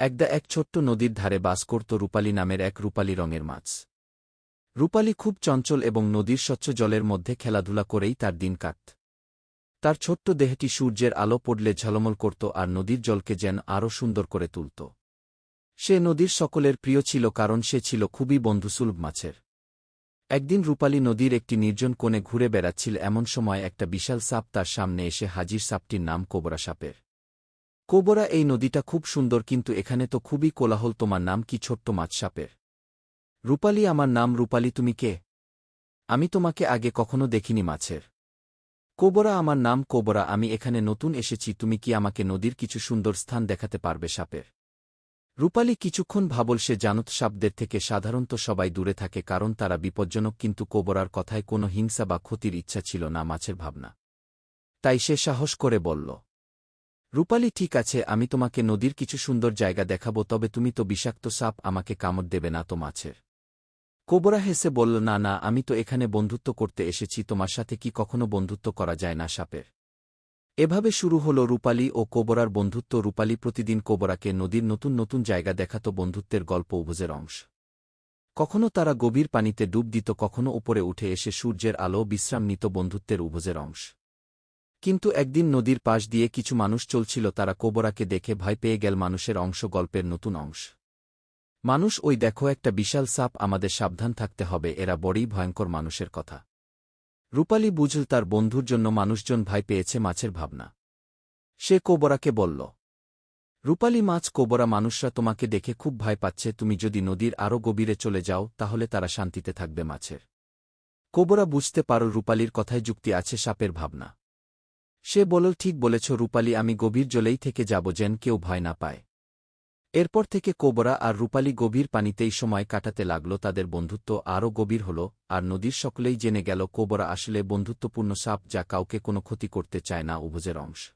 একদা এক ছোট্ট নদীর ধারে বাস করত রূপালী নামের এক রূপালী রঙের মাছ। রূপালী খুব চঞ্চল এবং নদীর স্বচ্ছ জলের মধ্যে খেলাধুলা করেই তার দিন কাটত তার ছোট্ট দেহটি সূর্যের আলো পড়লে ঝলমল করত আর নদীর জলকে যেন আরও সুন্দর করে তুলত। সে নদীর সকলের প্রিয় ছিল কারণ সে ছিল খুবই বন্ধুসুলভ মাছের। একদিন রূপালী নদীর একটি নির্জন কোণে ঘুরে বেড়াচ্ছিল এমন সময় একটা বিশাল সাপ তার সামনে এসে হাজির সাপটির নাম কোবরা সাপের। কোবরা এই নদীটা খুব সুন্দর কিন্তু এখানে তো খুবই কোলাহল। তোমার নাম কি ছোট্ট মাছ সাপের রূপালী, আমার নাম রূপালী, তুমি কে? আমি তোমাকে আগে কখনো দেখিনি মাছের। কোবরা, আমার নাম কোবরা, আমি এখানে নতুন এসেছি, তুমি কি আমাকে নদীর কিছু সুন্দর স্থান দেখাতে পারবে সাপের? রূপালী, কিছুক্ষণ ভাবল সে জানত সাপদের থেকে সাধারণত সবাই দূরে থাকে কারণ তারা বিপজ্জনক কিন্তু কোবরার কথায় কোনো হিংসা বা ক্ষতির ইচ্ছা ছিল না মাছের ভাবনা। তাই সে সাহস করে বলল রূপালী, ঠিক আছে, আমি তোমাকে নদীর কিছু সুন্দর জায়গা দেখাবো, তবে তুমি তো বিষাক্ত সাপ, আমাকে কামড় দেবে না তো মাছের। কোবরা হেসে বলল, না না, আমি তো এখানে বন্ধুত্ব করতে এসেছি, তোমার সাথে কি কখনো বন্ধুত্ব করা যায় না সাপের? এভাবে শুরু হল রূপালী ও কোবরার বন্ধুত্ব। রূপালী প্রতিদিন কোবরাকে নদীর নতুন নতুন জায়গা দেখাত বন্ধুত্বের গল্প উভোজের অংশ। কখনো তারা গভীর পানিতে ডুব দিত, কখনো উপরে উঠে এসে সূর্যের আলো বিশ্রাম নিত বন্ধুত্বের উভোজের অংশ। কিন্তু একদিন নদীর পাশ দিয়ে কিছু মানুষ চলছিল, তারা কোবরাকে দেখে ভয় পেয়ে গেল মানুষের অংশ গল্পের নতুন অংশ। মানুষ, ওই দেখো, একটা বিশাল সাপ, আমাদের সাবধান থাকতে হবে, এরা বড়ই ভয়ঙ্কর মানুষের কথা। রূপালী বুঝল তার বন্ধুর জন্য মানুষজন ভাই পেয়েছে মাছের ভাবনা। সে কোবরাকে বলল, রূপালী মাছ, কোবরা মানুষরা তোমাকে দেখে খুব ভয় পাচ্ছে, তুমি যদি নদীর আরও গভীরে চলে যাও, তাহলে তারা শান্তিতে থাকবে মাছের। কোবরা বুঝতে পারো রূপালীর কথায় যুক্তি আছে সাপের ভাবনা। সে বলল ঠিক বলেছ, রূপালি, আমি গভীর জলেই থেকে যাব যেন কেউ ভয় না পায়। এরপর থেকে কোবরা আর রূপালী গভীর পানিতেই সময় কাটাতে লাগল, তাদের বন্ধুত্ব আরও গভীর হল, আর নদীর সকলেই জেনে গেল, কোবরা আসলে বন্ধুত্বপূর্ণ সাপ যা কাউকে কোনো ক্ষতি করতে চায় না, উভজের অংশ।